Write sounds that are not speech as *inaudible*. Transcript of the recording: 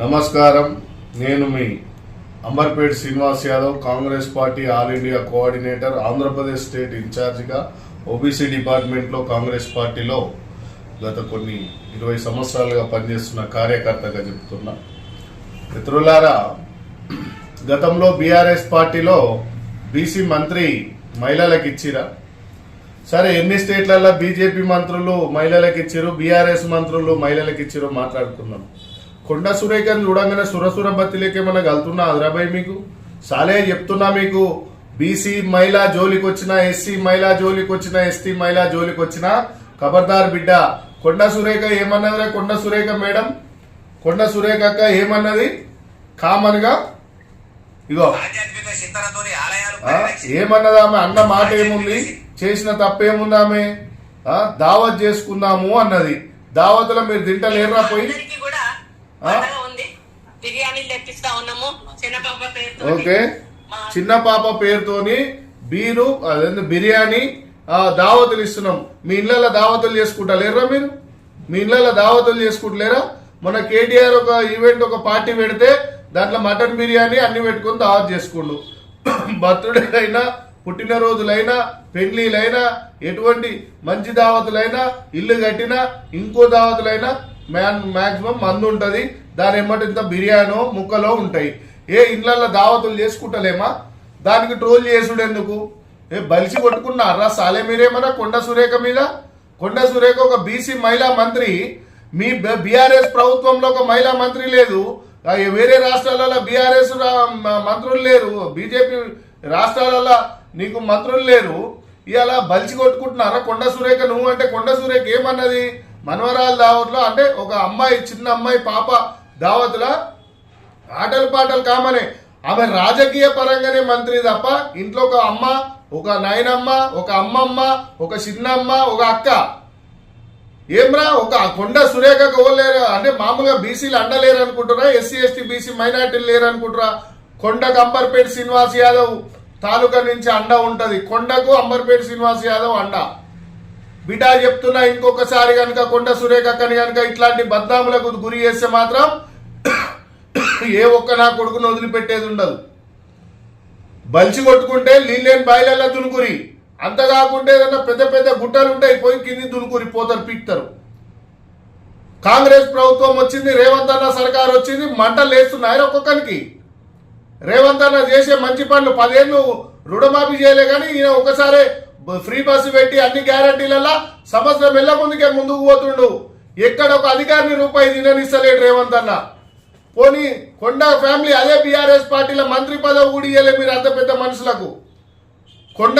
నమస్కారం. నేను మీ Amberpet Srinivas Yadav Congress party all India coordinator Andhra Pradesh state ఇన్ఛార్జిగా OBC డిపార్ట్మెంట్లో కాంగ్రెస్ పార్టీలో గత కొన్ని ఇరవై సంవత్సరాలుగా పనిచేస్తున్న కార్యకర్తగా చెప్తున్నా. మిత్రులారా గతంలో బీఆర్ఎస్ పార్టీలో బీసీ మంత్రి మహిళలకు ఇచ్చిరా? సరే ఎన్ని స్టేట్లలో బీజేపీ మంత్రులు మహిళలకు ఇచ్చారు బీఆర్ఎస్ మంత్రులు మహిళలకు ఇచ్చారో మాట్లాడుకుందాం. కొండ సురేఖను చూడంగానే సురసుర బత్తిలోకి ఏమన్నా కలుతున్నా. హైదరాబాయ్ మీకు? సాలే చెప్తున్నా మీకు. బీసీ మహిళా జోలికి వచ్చిన ఎస్సీ మహిళా జోలికి వచ్చిన ఎస్టీ మహిళా జోలికి వచ్చిన ఖబర్దార్ బిడ్డ. కొండ సురేఖ ఏమన్నదిరా? కొండ సురేఖ మేడం? కొండ సురేఖ అక్క ఏమన్నది? కామన్గా ఇగో ఏమన్నది ఆమె? అన్న మాట ఏముంది? చేసిన తప్పేముంది ఆమె? దావత్ చేసుకుందాము అన్నది. దావత్లో మీరు తింటలేరా పోయి? ఉంది. తెప్పిస్తా ఉన్నాము. చిన్నపాప పేరుతో ఓకే. చిన్న పాప పేరుతోని బీరు అదే బిర్యానీ దావతులు ఇస్తున్నాం. మీ ఇళ్ళలో దావతులు చేసుకుంటా లేరా మీరు? మీ ఇళ్ళలో దావతులు చేసుకుంటలేరా మన కేటీఆర్ ఒక ఈవెంట్ ఒక పార్టీ పెడితే దాంట్లో మటన్ బిర్యానీ అన్ని పెట్టుకొని దావత్ చేసుకుండు. *clears throat* బర్త్డే అయినా పుట్టినరోజులైనా పెళ్ళిలైనా ఎటువంటి మంచి దావతులైనా ఇల్లు కట్టినా ఇంకో దావతులైనా మ్యాన్ మ్యాక్సిమం మందు ఉంటుంది. దాని ఏమంటే ఇంత బిర్యానో ముక్కలో ఉంటాయి. ఏ ఇళ్ళల్లో దావతులు చేసుకుంటలేమా? దానికి ట్రోల్ చేసుడు ఎందుకు? ఏ బలిసి కొట్టుకున్నారా? సాలే మీరేమన్నా కొండ సురేఖ మీద? కొండ సురేఖ ఒక బీసీ మహిళా మంత్రి. మీ బీఆర్ఎస్ ప్రభుత్వంలో ఒక మహిళా మంత్రి లేదు. వేరే రాష్ట్రాలలో బీఆర్ఎస్ మంత్రులు లేరు. బీజేపీ రాష్ట్రాలలో నీకు మంత్రులు లేరు. ఇలా బలిసి కొట్టుకుంటున్నారా? కొండ సురేఖ నువ్వు అంటే కొండ సురేఖ ఏమన్నది? మనవరాల దావత్లో అంటే ఒక అమ్మాయి చిన్న అమ్మాయి పాప దావత్లో ఆటలు పాటలు కామనే. ఆమె రాజకీయ పరంగానే మంత్రి తప్ప ఇంట్లో ఒక అమ్మ ఒక నాయనమ్మ ఒక అమ్మమ్మ ఒక చిన్నమ్మ ఒక అక్క. ఏమ్రా ఒక కొండ సురేఖ ఓలేరు అంటే మామూలుగా బీసీలు అండలేరు అనుకుంటారా ఎస్సీ ఎస్టీ బీసీ మైనార్టీలు లేరు అనుకుంటారా కొండకు అంబర్పేట శ్రీనివాస్ యాదవ్ తాలూకా నుంచి అండ ఉంటుంది. కొండకు అంబర్పేట శ్రీనివాస్ యాదవ్ అండ. బిడ్డా చెప్తున్నా ఇంకొకసారి కనుక కొండ సురేఖ కనుక ఇట్లాంటి బద్నాములకు గురి చేస్తే మాత్రం ఏ ఒక్క నా కొడుకును వదిలిపెట్టేది ఉండదు. బలిచి కొట్టుకుంటే నీళ్ళేని బాయిలల్లా దునుకురి. అంత కాకుంటే ఏదన్నా పెద్ద పెద్ద గుట్టలు ఉంటాయి పోయి కింది దునుకురి పోతారు పీక్తారు. కాంగ్రెస్ ప్రభుత్వం వచ్చింది రేవంత్ అన్న సర్కార్ వచ్చింది మంటలు వేస్తున్నాయి ఒక్కొక్కరికి. రేవంత్ అన్న చేసే మంచి పనులు పదేళ్ళు రుణమాఫీ చేయలే కానీ ఈయన ఒకసారి ఫ్రీ బస్సు పెట్టి అన్ని గ్యారంటీలలో సంవత్సరం వెళ్ళకుందుకే ముందుకు పోతుండు. ఎక్కడ ఒక అధికారిని రూపాయి తిననిస్తలేడు రేవంత్ అన్న. పోనీ కొండ ఫ్యామిలీ అదే బీఆర్ఎస్ పార్టీల మంత్రి పదవి కూడా ఇయ్యలే మీరు అంత పెద్ద మనుషులకు. కొండ